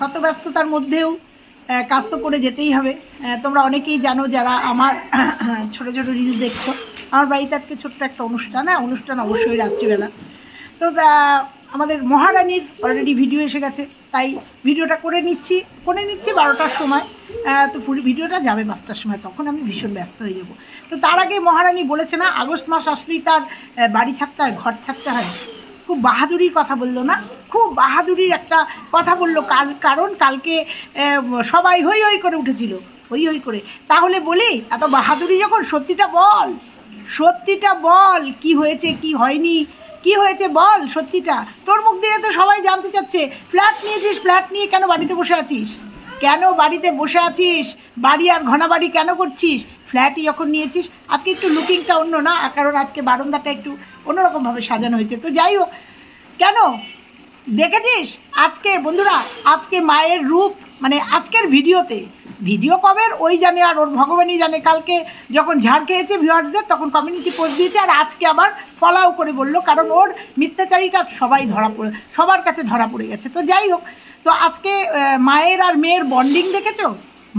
শত ব্যস্ততার মধ্যেও কাজ তো করে যেতেই হবে। তোমরা অনেকেই জানো যারা আমার, ছোট ছোট রিলস দেখছ, আমার বাড়িতে আজকে ছোট্ট একটা অনুষ্ঠান হ্যাঁ অনুষ্ঠান অবশ্যই রাত্রিবেলা। তো আমাদের মহারানীর অলরেডি ভিডিও এসে গেছে, তাই ভিডিওটা করে নিচ্ছি করে নিচ্ছি বারোটার সময়। তো ভিডিওটা যাবে পাঁচটার সময়, তখন আমি ভীষণ ব্যস্ত হয়ে যাব। তো তার আগে মহারানী বলেছে না, আগস্ট মাস আসলেই তার বাড়ি ছাড়তে হয়, ঘর ছাড়তে হয়। খুব বাহাদুরির কথা বলল না? খুব বাহাদুরির একটা কথা বলল। কাল, কারণ কালকে সবাই হই হই করে উঠেছিল। হই হই করে। তাহলে বলি, এত বাহাদুরি যখন, সত্যিটা বল। সত্যিটা বল। কি হয়েছে, কি হয়নি? কি হয়েছে বল সত্যিটা? তোর মুখ দিয়ে তো সবাই জানতে চাচ্ছে, ফ্ল্যাট নিয়েছিস, ফ্ল্যাট নিয়ে কেন বাড়িতে বসে আছিস? কেন বাড়িতে বসে আছিস? বাড়ি আর ঘনা বাড়ি কেন করছিস? ফ্ল্যাটই যখন নিয়েছিস, আজকে একটু লুকিংটা অন্য না? কারণ আজকে বারান্দাটা একটু অন্যরকমভাবে সাজানো হয়েছে। তো যাই হোক, কেন? দেখেছিস? আজকে, বন্ধুরা, আজকে মায়ের রূপ মানে আজকের ভিডিওতে। ভিডিও কবের? ওই জানে আর ওর ভগবানই জানে। কালকে যখন ঝাড় খেয়েছে ভিউয়ার্সদের, তখন কমিউনিটি পোস্ট দিয়েছে আর আজকে আবার ফলাও করে বলল, কারণ ওর মিথ্যাচারিটা সবাই ধরা পড়ে, সবার কাছে ধরা পড়ে গেছে। তো যাই হোক, তো আজকে মায়ের আর মেয়ের বন্ডিং দেখেছ?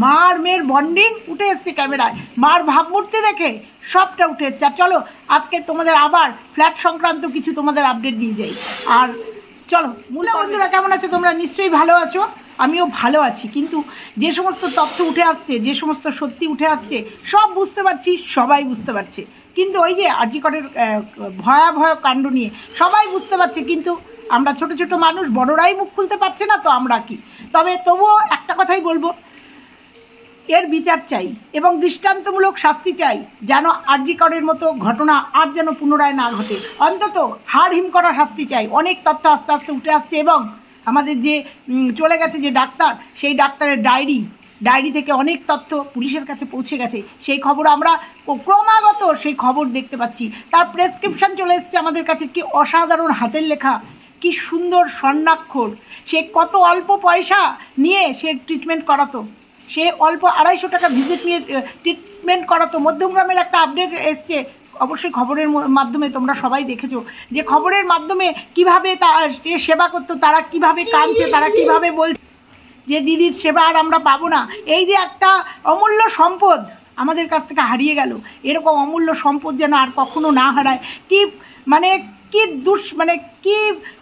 মা আর মেয়ের বন্ডিং উঠে এসছে ক্যামেরায়। মার ভাবমূর্তি দেখে সবটা উঠে এসছে। আর চলো, আজকে তোমাদের আবার ফ্ল্যাট সংক্রান্ত কিছু তোমাদের আপডেট দিয়ে যাই। আর চলো মূলা বন্ধুরা কেমন আছো তোমরা? নিশ্চয়ই ভালো আছো। আমিও ভালো আছি কিন্তু যে সমস্ত তথ্য উঠে আসছে যে সমস্ত সত্যি উঠে আসছে সব বুঝতে পারছি সবাই বুঝতে পারছে। কিন্তু ওই যে আর্যিকটের ভয়াবহ কাণ্ড নিয়ে সবাই বুঝতে পারছে কিন্তু আমরা ছোট ছোট মানুষ বড়রাই মুখ খুলতে পারছে না তো আমরা কি? তবে তবুও একটা কথাই বলব এর বিচার চাই এবং দৃষ্টান্তমূলক শাস্তি চাই যেন আরজিকরের মতো ঘটনা আর যেন পুনরায় না ঘটে। অন্তত হাড় হিম করা শাস্তি চাই। অনেক তথ্য আস্তে আস্তে উঠে আসছে এবং আমাদের যে চলে গেছে যে ডাক্তার, সেই ডাক্তারের ডায়েরি ডায়েরি থেকে অনেক তথ্য পুলিশের কাছে পৌঁছে গেছে। সেই খবর আমরা ক্রমাগত সেই খবর দেখতে পাচ্ছি। তার প্রেসক্রিপশন চলে এসছে আমাদের কাছে। কি অসাধারণ হাতের লেখা, কি সুন্দর স্বর্ণাক্ষর। সে কত অল্প পয়সা নিয়ে সে ট্রিটমেন্ট করাতো। সে অল্প আড়াইশো টাকা ভিজিট নিয়ে ট্রিটমেন্ট করাতো। মধ্যমগ্রামের একটা আপডেট এসছে। অবশ্যই খবরের মাধ্যমে তোমরা সবাই দেখেছ যে খবরের মাধ্যমে কীভাবে তার সেবা করতো, তারা কীভাবে কাঁদছে, তারা কীভাবে বল, যে দিদির সেবা আর আমরা পাবো না। এই যে একটা অমূল্য সম্পদ আমাদের কাছ থেকে হারিয়ে গেল। এরকম অমূল্য সম্পদ যেন আর কখনো না হারায়। কি মানে কি দুষ মানে কি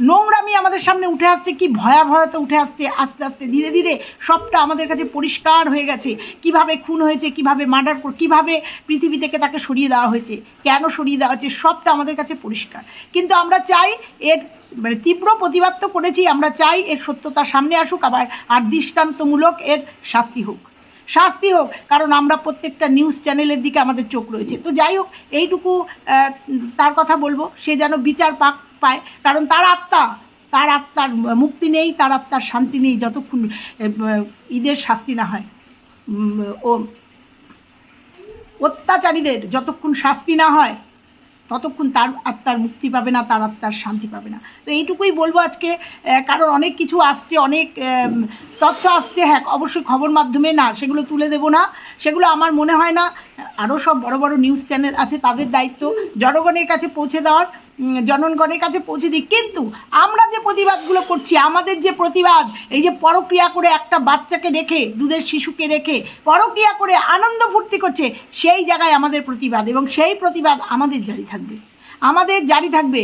নোংরামি আমাদের সামনে উঠে আসছে, কি ভয়াবহতা উঠে আসছে, আস্তে আস্তে, ধীরে ধীরে সবটা আমাদের কাছে পরিষ্কার হয়ে গেছে। কীভাবে খুন হয়েছে, কীভাবে মার্ডার কীভাবে পৃথিবী থেকে তাকে সরিয়ে দেওয়া হয়েছে, কেন সরিয়ে দেওয়া হয়েছে, সবটা আমাদের কাছে পরিষ্কার। কিন্তু আমরা চাই এর মানে তীব্র প্রতিবাদ তো করেছি, আমরা চাই এর সত্যতা সামনে আসুক, আবার আর দৃষ্টান্তমূলক এর শাস্তি হোক। শাস্তি হোক, কারণ আমরা প্রত্যেকটা নিউজ চ্যানেলের দিকে আমাদের চোখ রয়েছে। তো যাই হোক, এইটুকু তার কথা বলব, সে যেন বিচার পাক, পায়। কারণ তার আত্মা, তার আত্মার মুক্তি নেই, তার আত্মার শান্তি নেই, যতক্ষণ ঈদের শাস্তি না হয়। ও, অত্যাচারীদের যতক্ষণ শাস্তি না হয় ততক্ষণ তার আত্মার মুক্তি পাবে না, তার আত্মার শান্তি পাবে না। তো এইটুকুই বলব আজকে কারণ অনেক কিছু আসছে, অনেক তথ্য আসছে। হ্যাঁ অবশ্যই খবর মাধ্যমে না, সেগুলো তুলে দেব না। সেগুলো আমার মনে হয় না আরও সব বড় বড় নিউজ চ্যানেল আছে, তাদের দায়িত্ব জনগণের কাছে পৌঁছে দেওয়ার জনগণের কাছে পৌঁছে দিই কিন্তু আমরা যে প্রতিবাদগুলো করছি, আমাদের যে প্রতিবাদ, এই যে পরক্রিয়া করে একটা বাচ্চাকে রেখে, দুধের শিশুকে রেখে, পরক্রিয়া করে আনন্দ ফুর্তি করছে, সেই জায়গায় আমাদের প্রতিবাদ এবং সেই প্রতিবাদ আমাদের জারি থাকবে। আমাদের জারি থাকবে।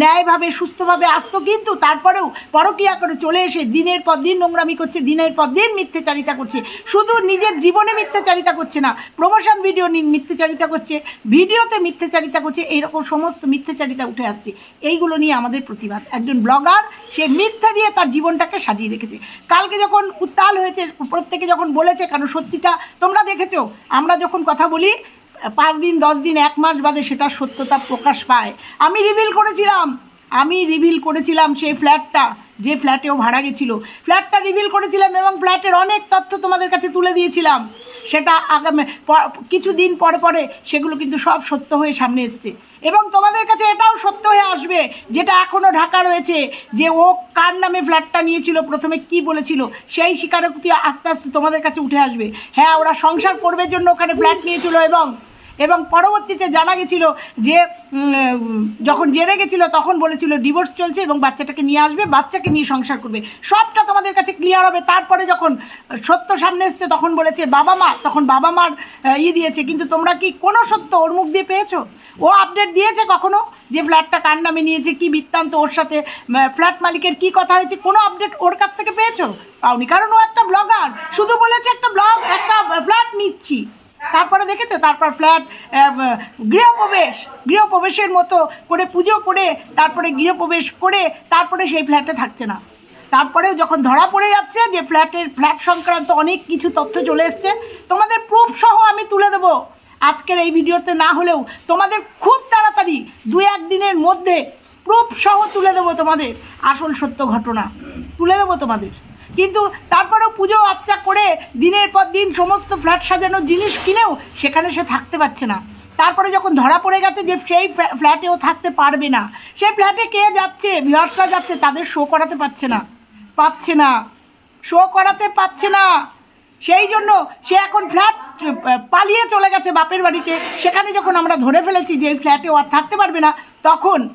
ন্যায়ভাবে, সুস্থভাবে আসতো কিন্তু তারপরেও পরকিয়া করে চলে এসে দিনের পর দিন নোংরামি করছে, দিনের পর দিন মিথ্যাচারিতা করছে। শুধু নিজের জীবনে মিথ্যাচারিতা করছে না প্রমোশন ভিডিও মিথ্যাচারিতা করছে ভিডিওতে মিথ্যাচারিতা করছে এইরকম সমস্ত মিথ্যাচারিতা উঠে আসছে। এইগুলো নিয়ে আমাদের প্রতিবাদ। একজন ব্লগার সে মিথ্যা দিয়ে তার জীবনটাকে সাজিয়ে রেখেছে। কালকে যখন উত্তাল হয়েছে, প্রত্যেকে যখন বলেছে কারণ সত্যিটা তোমরা দেখেছ? আমরা যখন কথা বলি পাঁচ দিন, দশ দিন, এক মাস বাদে সেটা সত্যতা প্রকাশ পায়। আমি রিভিল করেছিলাম। আমি রিভিল করেছিলাম সেই ফ্ল্যাটটা যে ফ্ল্যাটেও ভাড়া গেছিল। ফ্ল্যাটটা রিভিল করেছিলাম এবং ফ্ল্যাটের অনেক তথ্য তোমাদের কাছে তুলে দিয়েছিলাম। সেটা আগামী কিছু দিন পরে পরে সেগুলো কিন্তু সব সত্য হয়ে সামনে এসছে। এবং তোমাদের কাছে এটাও সত্য হয়ে আসবে, যেটা এখনও ঢাকা রয়েছে, যে ও কার নামে ফ্ল্যাটটা নিয়েছিল, প্রথমে কি বলেছিল, সেই স্বীকারোক্তি আস্তে আস্তে তোমাদের কাছে উঠে আসবে। হ্যাঁ ওরা সংসার করবে জন্য ওখানে ফ্ল্যাট নিয়েছিল এবং এবং পরবর্তীতে জানা গেছিল যে যখন জেনে গেছিল তখন বলেছিল ডিভোর্স চলছে এবং বাচ্চাটাকে নিয়ে আসবে, বাচ্চাকে নিয়ে সংসার করবে। সবটা তোমাদের কাছে ক্লিয়ার হবে। তারপরে যখন সত্য সামনে এসছে তখন বলেছে বাবা মা, তখন বাবা মার ই দিয়েছে। কিন্তু তোমরা কি কোনো সত্য ওর মুখ দিয়ে পেয়েছ? ও আপডেট দিয়েছে কখনো যে ফ্ল্যাটটা কার নামে নিয়েছে, কি বৃত্তান্ত ওর সাথে ফ্ল্যাট মালিকের কি কথা হয়েছে? কোনো আপডেট ওর কাছ থেকে পেয়েছ? পাওনি। কারণ ও একটা ব্লগার শুধু বলেছে একটা ব্লগ একটা ফ্ল্যাট নিচ্ছি। তারপরে দেখেছ? তারপর ফ্ল্যাট গৃহপ্রবেশ, গৃহপ্রবেশের মতো করে পুজো করে, তারপরে গৃহপ্রবেশ করে, তারপরে সেই ফ্ল্যাটে থাকছে না। তারপরেও যখন ধরা পড়ে যাচ্ছে যে ফ্ল্যাটের, ফ্ল্যাট সংক্রান্ত অনেক কিছু তথ্য চলে এসছে, তোমাদের প্রুফ সহ আমি তুলে দেবো। আজকের এই ভিডিওতে না হলেও তোমাদের খুব তাড়াতাড়ি দু একদিনের মধ্যে প্রুফ সহ তুলে দেবো তোমাদের। আসল সত্য ঘটনা তুলে দেবো তোমাদের। কিন্তু তারপরেও পুজো আচ্চা করে দিনের পর দিন সমস্ত ফ্ল্যাট সাজানোর জিনিস কিনেও সেখানে সে থাকতে পারছে না। তারপরে যখন ধরা পড়ে গেছে যে সেই ফ্ল্যা- ফ্ল্যাটেও থাকতে পারবে না সেই ফ্ল্যাটে কে যাচ্ছে? ভিউয়ার্সরা যাচ্ছে, তাদের শো করাতে পারছে না। পাচ্ছে না। শো করাতে পারছে না। সেই জন্য সে এখন ফ্ল্যাট পালিয়ে চলে গেছে বাপের বাড়িতে। সেখানে যখন আমরা ধরে ফেলেছি যে এই ফ্ল্যাটে ও আর থাকতে পারবে না, তখন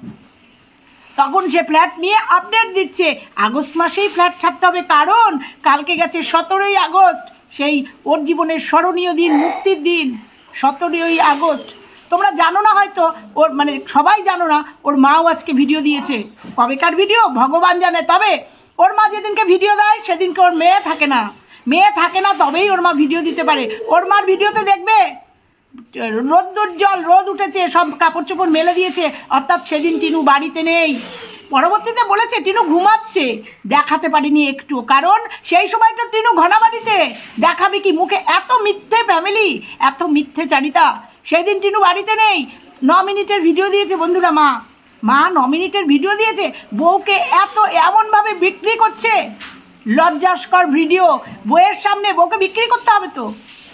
তখন সে ফ্ল্যাট নিয়ে আপডেট দিচ্ছে। আগস্ট মাসেই ফ্ল্যাট ছাড়তে হবে। কারণ কালকে গেছে সতেরোই আগস্ট। সেই ওর জীবনের স্মরণীয় দিন, মুক্তির দিন, সতেরোই আগস্ট। তোমরা জানো না হয়তো, ওর মানে সবাই জানো না, ওর মাও আজকে ভিডিও দিয়েছে। কবেকার ভিডিও ভগবান জানে। তবে ওর মা যেদিনকে ভিডিও দেয়, সেদিনকে ওর মেয়ে থাকে না। মেয়ে থাকে না, তবেই ওর মা ভিডিও দিতে পারে। ওর মার ভিডিওতে দেখবে রোদ্দুর জল, রোদ উঠেছে, সব কাপড় চোপড় মেলে দিয়েছে। অর্থাৎ সেদিন টিনু বাড়িতে নেই। পরবর্তীতে বলেছে, টিনু ঘুমাচ্ছে। দেখাতে পারিনি একটু কারণ সেই সময় তো টিনু ঘনা বাড়িতে দেখাবে কি? মুখে এত মিথ্যে ফ্যামিলি এত মিথ্যে চারিতা। সেই দিন টিনু বাড়িতে নেই। ন মিনিটের ভিডিও দিয়েছে বন্ধুরা মা। মা ন মিনিটের ভিডিও দিয়েছে। বউকে এত এমনভাবে বিক্রি করছে। লজ্জাস্কর ভিডিও বইয়ের সামনে বউকে বিক্রি করতে হবে তো?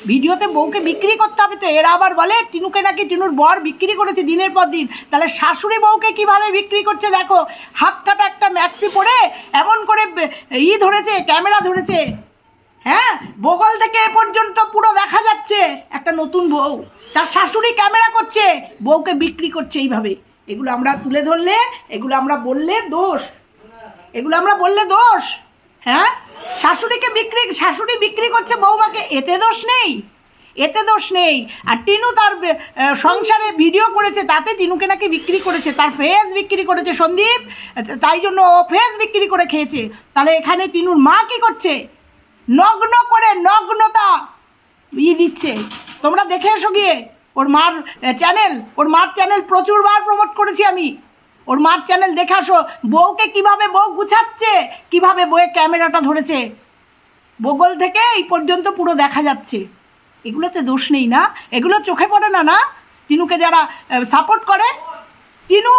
ভিডিওতে বউকে বিক্রি করতে হবে তো, এরা আবার বলে, টিনুকে নাকি টিনুর বর বিক্রি করেছে দিনের পর দিন। তাহলে শাশুড়ি বউকে কীভাবে বিক্রি করছে দেখো হাত কাটা একটা ম্যাক্সি পরে এমন করে ই ধরেছে, ক্যামেরা ধরেছে। হ্যাঁ? বগল থেকে এ পর্যন্ত পুরো দেখা যাচ্ছে একটা নতুন বউ। তার শাশুড়ি ক্যামেরা করছে, বউকে বিক্রি করছে এইভাবে। এগুলো আমরা তুলে ধরলে, এগুলো আমরা বললে দোষ। এগুলো আমরা বললে দোষ। হ্যাঁ? শাশুড়িকে বিক্রি, শাশুড়ি বিক্রি করছে বৌমাকে এতে দোষ নেই। এতে দোষ নেই। আর টিনু তার সংসারে ভিডিও করেছে, তাতে টিনুকে নাকি বিক্রি করেছে, তার ফেস বিক্রি করেছে সন্দীপ, তাই জন্য ও ফেস বিক্রি করে খেয়েছে। তাহলে এখানে টিনুর মা কি করছে? নগ্ন করে নগ্নতা ই দিচ্ছে। তোমরা দেখে এসো গিয়ে। ওর মার চ্যানেল ওর মার চ্যানেল প্রচুরবার প্রমোট করেছি আমি। ওর মার চ্যানেল দেখে আসো। বউকে কীভাবে বউ গুছাচ্ছে, কীভাবে বউয়ের ক্যামেরাটা ধরেছে। বগল থেকে এই পর্যন্ত পুরো দেখা যাচ্ছে। এগুলোতে দোষ নেই না? এগুলো চোখে পড়ে না না? টিনুকে যারা সাপোর্ট করে, টিনু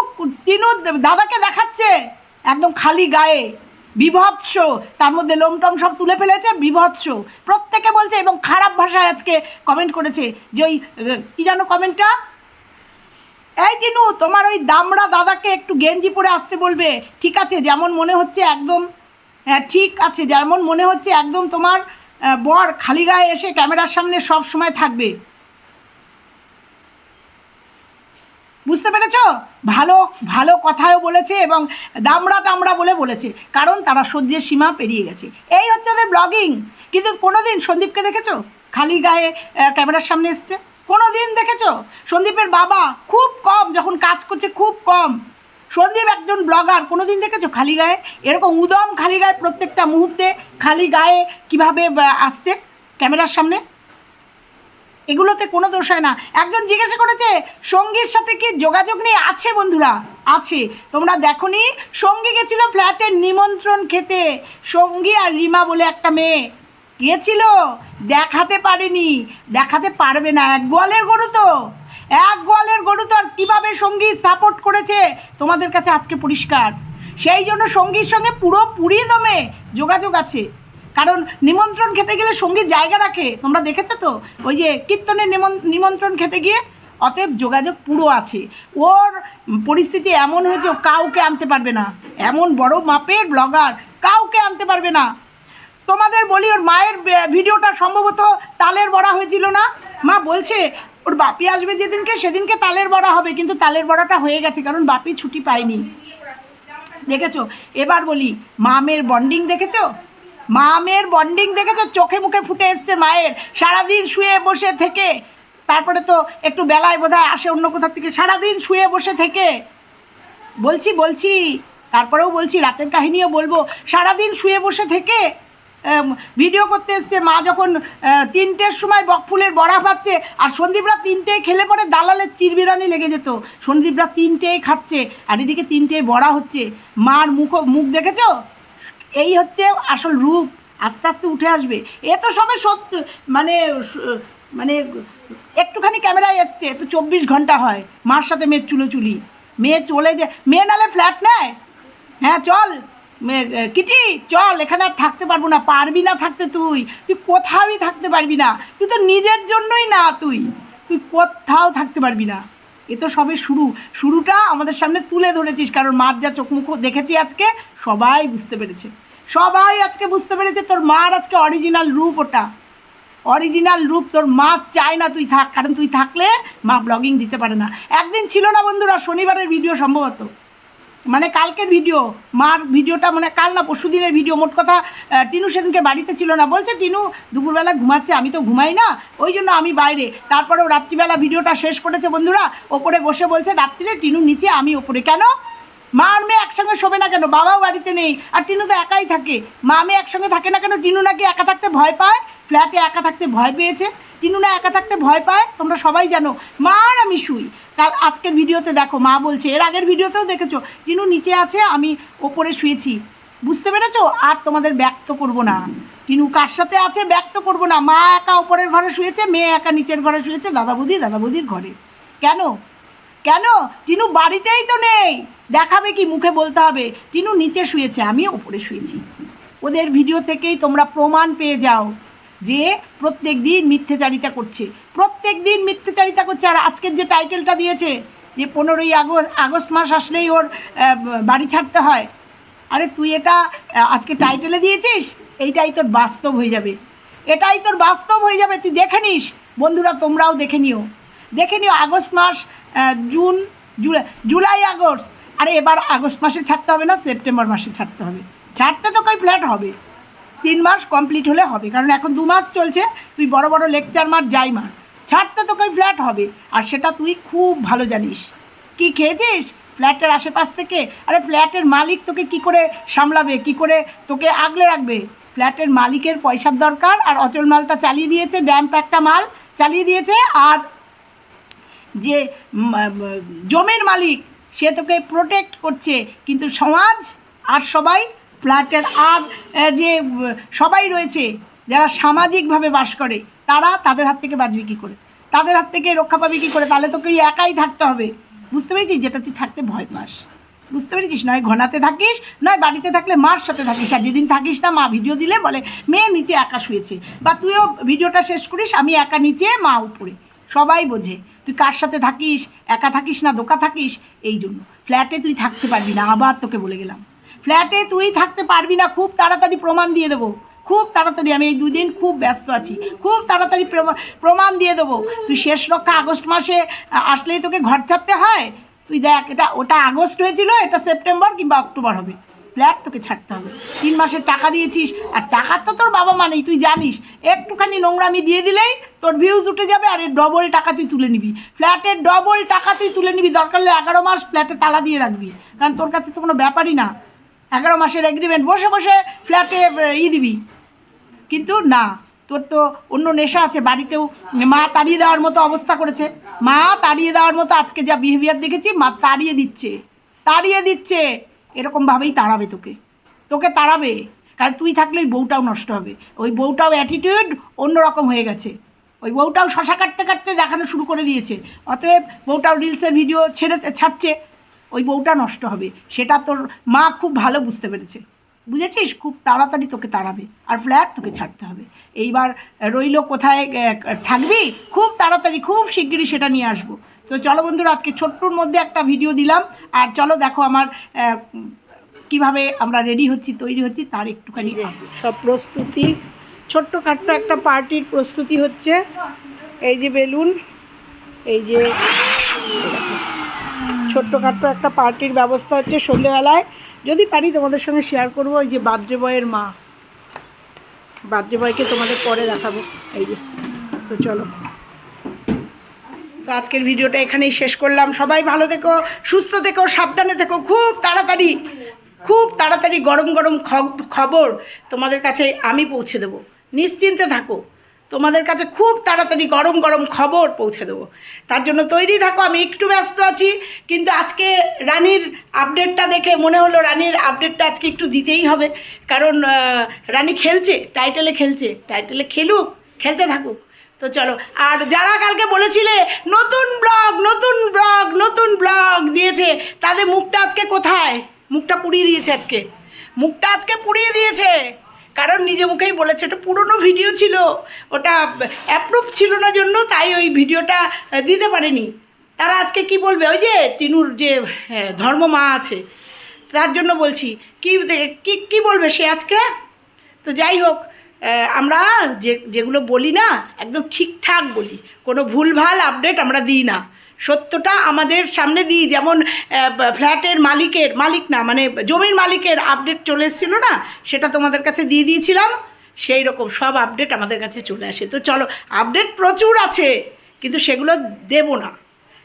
টিনু দাদাকে দেখাচ্ছে একদম খালি গায়ে। বিভৎস। তার মধ্যে লোমটম সব তুলে ফেলেছে, বিভৎস। প্রত্যেকে বলছে এবং খারাপ ভাষায় আজকে কমেন্ট করেছে যে ওই কী জানো কমেন্টটা এই টিনু তোমার ওই দামড়া দাদাকে একটু গেঞ্জি পরে আসতে বলবে। ঠিক আছে, যেমন মনে হচ্ছে একদম হ্যাঁ ঠিক আছে, যেমন মনে হচ্ছে একদম তোমার বর খালি গায়ে এসে ক্যামেরার সামনে সব সময় থাকবে। বুঝতে পেরেছ? ভালো ভালো কথাও বলেছে এবং দামড়া টামড়া বলে বলেছে, কারণ তারা সহ্যের সীমা পেরিয়ে গেছে। এই হচ্ছে ওদের ব্লগিং কিন্তু কোনোদিন সন্দীপকে দেখেছ? খালি গায়ে ক্যামেরার সামনে এসছে? কোনো দিন দেখেছ? সন্দীপের বাবা খুব কম, যখন কাজ করছে খুব কম। সন্দীপ একজন ব্লগার কোনো দিন দেখেছ খালি গায়ে? এরকম উদম খালি গায়ে প্রত্যেকটা মুহূর্তে খালি গায়ে কীভাবে আসতে ক্যামেরার সামনে? এগুলোতে কোনো দোষ হয় না। একজন জিজ্ঞাসা করেছে, সঙ্গীর সাথে কি যোগাযোগ নেই? আছে বন্ধুরা, আছে। তোমরা দেখনি? সঙ্গী গেছিল ফ্ল্যাটের নিমন্ত্রণ খেতে। সঙ্গী আর রিমা বলে একটা মেয়ে। গিয়েছিল দেখাতে পারেনি। দেখাতে পারবে না। এক গোয়ালের গরু তো। এক গোয়ালের গরু তো আর কীভাবে সঙ্গী সাপোর্ট করেছে? তোমাদের কাছে আজকে পরিষ্কার। সেই জন্য সঙ্গীর সঙ্গে পুরো পুরি দমে যোগাযোগ আছে। কারণ নিমন্ত্রণ খেতে গেলে সংগীত জায়গা রাখে। তোমরা দেখেছ তো? ওই যে কীর্তনের নিমন- নিমন্ত্রণ খেতে গিয়ে অতএব যোগাযোগ পুরো আছে। ওর পরিস্থিতি এমন হয়েছে কাউকে আনতে পারবে না। এমন বড় মাপের ব্লগার কাউকে আনতে পারবে না। তোমাদের বলি, ওর মায়ের ভিডিওটা সম্ভবত তালের বড়া হয়েছিল না? মা বলছে, ওর বাপি আসবে যেদিনকে, সেদিনকে তালের বড়া হবে, কিন্তু তালের বড়াটা হয়ে গেছে, কারণ বাপি ছুটি পায়নি। দেখেছ? এবার বলি, মামের বন্ডিং দেখেছ? মামের বন্ডিং দেখেছ? চোখে মুখে ফুটে এসছে মায়ের। সারাদিন শুয়ে বসে থেকে, তারপরে তো একটু বেলায় বোধহয় আসে অন্য কোথাও থেকে, সারাদিন শুয়ে বসে থেকে। বলছি বলছি, তারপরেও বলছি, রাতের কাহিনীও বলব, সারাদিন শুয়ে বসে থেকে ভিডিও করতে এসছে। মা যখন তিনটের সময় বকফুলের বড়া পাচ্ছে আর সন্দীপরা তিনটেই খেলে পরে দালালের চিরবিরানি লেগে যেত। সন্দীপরা তিনটেই খাচ্ছে আর এদিকে তিনটে বড়া হচ্ছে। মার মুখ মুখ দেখেছ? এই হচ্ছে আসল রূপ। আস্তে আস্তে উঠে আসবে। এ তো সবে সত্য মানে মানে একটুখানি ক্যামেরায় এসছে, তো চব্বিশ ঘণ্টা হয় মার সাথে মেয়ের চুলোচুলি। মেয়ে চলে যায়, মেয়ে নালে ফ্ল্যাট নেয়? হ্যাঁ চল। কিটি, চল, এখানে আর থাকতে পারব না, পারবি না থাকতে তুই। তুই কোথাওই থাকতে পারবি না। তুই তো নিজের জন্যই না তুই। তুই কোথাও থাকতে পারবি না। এ তো সবে শুরু। শুরুটা আমাদের সামনে তুলে ধরেছিস, কারণ মার যা চোখ মুখ দেখেছি আজকে, সবাই বুঝতে পেরেছে। সবাই আজকে বুঝতে পেরেছে তোর মার আজকে অরিজিনাল রূপ ওটা। অরিজিনাল রূপ তোর মা চায় না তুই থাক, কারণ তুই থাকলে মা ব্লগিং দিতে পারে না। একদিন ছিল না বন্ধুরা, শনিবারের ভিডিও সম্ভবত। মানে কালকের ভিডিও মার ভিডিওটা মানে কাল না পরশু দিনের ভিডিও মোট কথা টিনু সেদিনকে বাড়িতে ছিল না। বলছে, টিনু, দুপুরবেলা ঘুমাচ্ছে, আমি তো ঘুমাই না, ওই জন্য আমি বাইরে। তারপরেও রাত্রিবেলা ভিডিওটা শেষ করেছে, বন্ধুরা, ওপরে বসে বলছে, রাত্রিরে টিনু নিচে, আমি ওপরে। কেন? মা আর মেয়ে একসঙ্গে শোবে না কেন? বাবাও বাড়িতে নেই। আর টিনু তো একাই থাকে। মা, মেয়ে একসঙ্গে থাকে না কেন? টিনু নাকি একা থাকতে ভয় পায়? ফ্ল্যাটে একা থাকতে ভয় পেয়েছে টিনু না একা থাকতে ভয় পায়, তোমরা সবাই জানো, মা আর আমি শুই। কাল আজকের ভিডিওতে দেখো, মা বলছে, এর আগের ভিডিওতেও দেখেছ, টিনু নিচে আছে, আমি ওপরে শুয়েছি। বুঝতে পেরেছ? আর তোমাদের ব্যক্ত করব না। টিনু কার সাথে আছে, ব্যক্ত করব না। মা একা ওপরের ঘরে শুয়েছে, মেয়ে একা নিচের ঘরে শুয়েছে দাদা বৌদি দাদা বৌদির ঘরে। কেন? কেন? টিনু বাড়িতেই তো নেই। দেখাবে কি? মুখে বলতে হবে। টিনু নিচে শুয়েছে আমি ওপরে শুয়েছি। ওদের ভিডিও থেকেই তোমরা প্রমাণ পেয়ে যাও। যে প্রত্যেক দিন মিথ্যেচারিতা করছে। প্রত্যেক দিন মিথ্যেচারিতা করছে। আর আজকের যে টাইটেলটা দিয়েছে, যে পনেরোই আগস্ট আগস্ট মাস আসলেই ওর বাড়ি ছাড়তে হয়। আরে তুই এটা আজকে টাইটেলে দিয়েছিস? এইটাই তোর বাস্তব হয়ে যাবে। এটাই তোর বাস্তব হয়ে যাবে। তুই দেখে নিস। বন্ধুরা, তোমরাও দেখে নিও। দেখে নিও আগস্ট মাস জুন, জুলাই আগস্ট। আরে এবার আগস্ট মাসে ছাড়তে হবে না, সেপ্টেম্বর মাসে ছাড়তে হবে। ছাড়তে তো কই ফ্ল্যাট হবে। তিন মাস কমপ্লিট হলে হবে। কারণ এখন দু মাস চলছে, তুই বড় বড় লেকচার মার, যাই মার। ছাড়তে তোকে ফ্ল্যাট হবে। আর সেটা তুই খুব ভালো জানিস। কি খেয়েছিস? ফ্ল্যাটের আশেপাশ থেকে? আরে ফ্ল্যাটের মালিক তোকে কি করে সামলাবে? কি করে তোকে আগলে রাখবে? ফ্ল্যাটের মালিকের পয়সার দরকার, আর অচল মালটা চালিয়ে দিয়েছে ড্যাম্প একটা মাল চালিয়ে দিয়েছে, আর যে জমির মালিক, সে তোকে প্রোটেক্ট করছে। কিন্তু সমাজ আর সবাই ফ্ল্যাটের আর যে, সবাই রয়েছে, যারা সামাজিকভাবে বাস করে, তারা তাদের হাত থেকে বাঁচবে কী করে? তাদের হাত থেকে রক্ষা পাবে কী করে? তাহলে তোকে একাই থাকতে হবে। বুঝতে পেরেছিস? যেটা তুই থাকতে ভয় পাস। বুঝতে পেরেছিস? নয় ঘনাতে থাকিস, নয় বাড়িতে থাকলে মার সাথে থাকিস, আর যেদিন থাকিস না, মা ভিডিও দিলে বলে, মেয়ে নিচে একা শুয়েছে। বা তুইও ভিডিওটা শেষ করিস, আমি একা নিচে, মা উপরে। সবাই বোঝে, তুই কার সাথে থাকিস? একা থাকিস না দোকা থাকিস? এই জন্য। ফ্ল্যাটে তুই থাকতে পারবি না, আবার তোকে বলে গেলাম। ফ্ল্যাটে তুই থাকতে পারবি না, খুব তাড়াতাড়ি প্রমাণ দিয়ে দেবো। খুব তাড়াতাড়ি, আমি এই দুই দিন খুব ব্যস্ত আছি। খুব তাড়াতাড়ি প্রমা- প্রমাণ দিয়ে দেবো। তুই শেষ রক্ষা আগস্ট মাসে আসলেই তোকে ঘর ছাড়তে হয়? তুই দেখ, এটা, ওটা আগস্ট হয়েছিল, এটা সেপ্টেম্বর কিংবা অক্টোবর হবে। ফ্ল্যাট তোকে ছাড়তে হবে। তিন মাসের টাকা দিয়েছিস, আর টাকা তো তোর বাবা মানেই তুই জানিস। একটুখানি নোংরামি দিয়ে দিলেই তোর ভিউজ উঠে যাবে, আর এর ডবল টাকা তুই তুলে নিবি। ফ্ল্যাটের ডবল টাকা তুই তুলে নিবি, দরকার হলে এগারো মাস ফ্ল্যাটে তালা দিয়ে রাখবি। কারণ তোর কাছে তো কোনো ব্যাপারই না। এগারো মাসের এগ্রিমেন্ট বসে বসে ফ্ল্যাটে ই দিবি। কিন্তু না, তোর তো অন্য নেশা আছে, বাড়িতেও মা তাড়িয়ে দেওয়ার মতো অবস্থা করেছে। মা তাড়িয়ে দেওয়ার মতো আজকে যা বিহেভিয়ার দেখেছি, মা তাড়িয়ে দিচ্ছে। তাড়িয়ে দিচ্ছে। এরকমভাবেই তাড়াবে তোকে। তোকে তাড়াবে। কারণ তুই থাকলে ওই বউটাও নষ্ট হবে। ওই বউটাও অ্যাটিটিউড অন্যরকম হয়ে গেছে। ওই বউটাও শশা কাটতে কাটতে দেখানো শুরু করে দিয়েছে। অতএব বউটাও রিলসের ভিডিও ছেড়ে, ছাড়ছে। ওই বউটা নষ্ট হবে। সেটা তোর মা খুব ভালো বুঝতে পেরেছে। বুঝেছিস? খুব তাড়াতাড়ি তোকে তাড়াবে আর ফ্ল্যাট তোকে ছাড়তে হবে। এইবার রইল কোথায় থাকবি? খুব তাড়াতাড়ি খুব শিগগিরই সেটা নিয়ে আসব। তো চলো বন্ধুরা আজকে ছোট্টর মধ্যে একটা ভিডিও দিলাম। আর চলো দেখো আমার কীভাবে আমরা রেডি হচ্ছি তৈরি হচ্ছি তার একটুখানি সব প্রস্তুতি। ছোট্ট খাট্ট একটা পার্টির প্রস্তুতি হচ্ছে। এই যে বেলুন এই যে ছোট্টখাট্ট একটা পার্টির ব্যবস্থা হচ্ছে সন্ধেবেলায়। যদি পারি তোমাদের সঙ্গে শেয়ার করব, ওই যে বার্থডে বয়ের মা। বার্থডে বয়কে তোমাদের পরে দেখাবো। এই যে, তো চলো। তো আজকের ভিডিওটা এখানেই শেষ করলাম। সবাই ভালো থেকো, সুস্থ থেকো, সাবধানে থেকো। খুব তাড়াতাড়ি খুব তাড়াতাড়ি গরম গরম খবর তোমাদের কাছে আমি পৌঁছে দেবো। নিশ্চিন্তে থাকো। তোমাদের কাছে খুব তাড়াতাড়ি গরম গরম খবর পৌঁছে দেবো। তার জন্য তৈরি থাকো, আমি একটু ব্যস্ত আছি, কিন্তু আজকে রানীর আপডেটটা দেখে মনে হলো রানীর আপডেটটা আজকে একটু দিতেই হবে। কারণ রানী খেলছে টাইটেলে খেলছে টাইটেলে খেলুক, খেলতে থাকুক। তো চলো, আর যারা কালকে বলেছিলে নতুন ব্লগ নতুন ব্লগ নতুন ব্লগ দিয়েছে, তাদের মুখটা আজকে কোথায়? মুখটা পুড়িয়ে দিয়েছে আজকে। মুখটা আজকে পুড়িয়ে দিয়েছে। কারণ নিজে মুখেই বলেছে ওটা পুরনো ভিডিও ছিল। ওটা অ্যাপ্রুভ ছিল না জন্য তাই ওই ভিডিওটা দিতে পারেনি। তারা আজকে কি বলবে? ওই যে টিনুর যে হ্যাঁ, ধর্ম মা আছে তার জন্য বলছি কি কি কি বলবে সে আজকে? তো যাই হোক আমরা যে যেগুলো বলি না একদম ঠিকঠাক বলি। কোনো ভুলভাল আপডেট আমরা দিই না। সত্যটা আমাদের সামনে দিই যেমন ফ্ল্যাটের মালিকের, মালিক না মানে জমির মালিকের আপডেট চলে এসেছিল না, সেটা তোমাদের কাছে দিয়ে দিয়েছিলাম, সেই রকম সব আপডেট আমাদের কাছে চলে আসে। তো চলো আপডেট প্রচুর আছে, কিন্তু সেগুলো দেবো না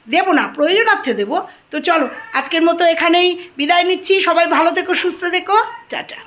দেবো না, প্রয়োজনার্থে দেবো। তো চলো, আজকের মতো এখানেই বিদায় নিচ্ছি, সবাই ভালো থেকো, সুস্থ থেকো, টাটা।